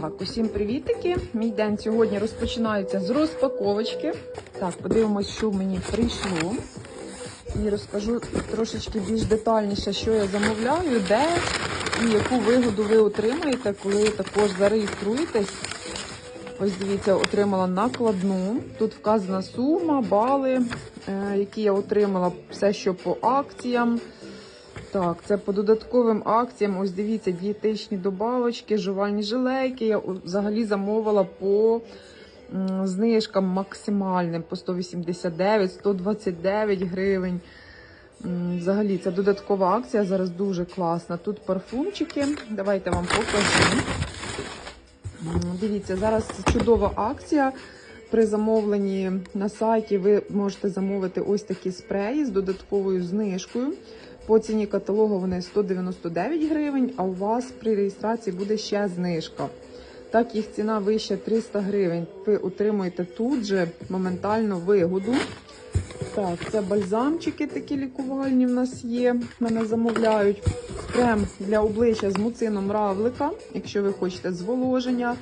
Так, усім привітики. Мій день сьогодні розпочинається з розпаковочки. Так, подивимось, що мені прийшло. І розкажу трошечки більш детальніше, що я замовляю, де і яку вигоду ви отримаєте, коли також зареєструєтесь. Ось дивіться, отримала накладну. Тут вказана сума, бали, е, які я отримала, все, що по акціям. Так, це по додатковим акціям. Ось дивіться, дієтичні добавочки, жувальні жилейки. Я взагалі замовила по знижкам максимальним по 189, 129 гривень. Взагалі, це додаткова акція, зараз дуже класна. Тут парфумчики. Давайте вам покажу. Дивіться, зараз чудова акція. При замовленні на сайті ви можете замовити ось такі спреї з додатковою знижкою. По ціні каталогу вони 199 гривень, а у вас при реєстрації буде ще знижка. Так, їх ціна вища 300 гривень. Ви отримуєте тут же моментально вигоду. Так, це бальзамчики такі лікувальні в нас є. Мене замовляють. Крем для обличчя з муцином равлика, якщо ви хочете зволоження,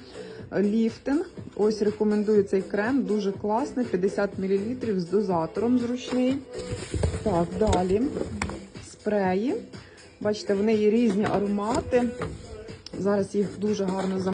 ліфтинг. Ось рекомендую цей крем, дуже класний, 50 мл з дозатором зручний. Так, далі спреї. Бачите, в неї різні аромати. Зараз їх дуже гарно замовляють.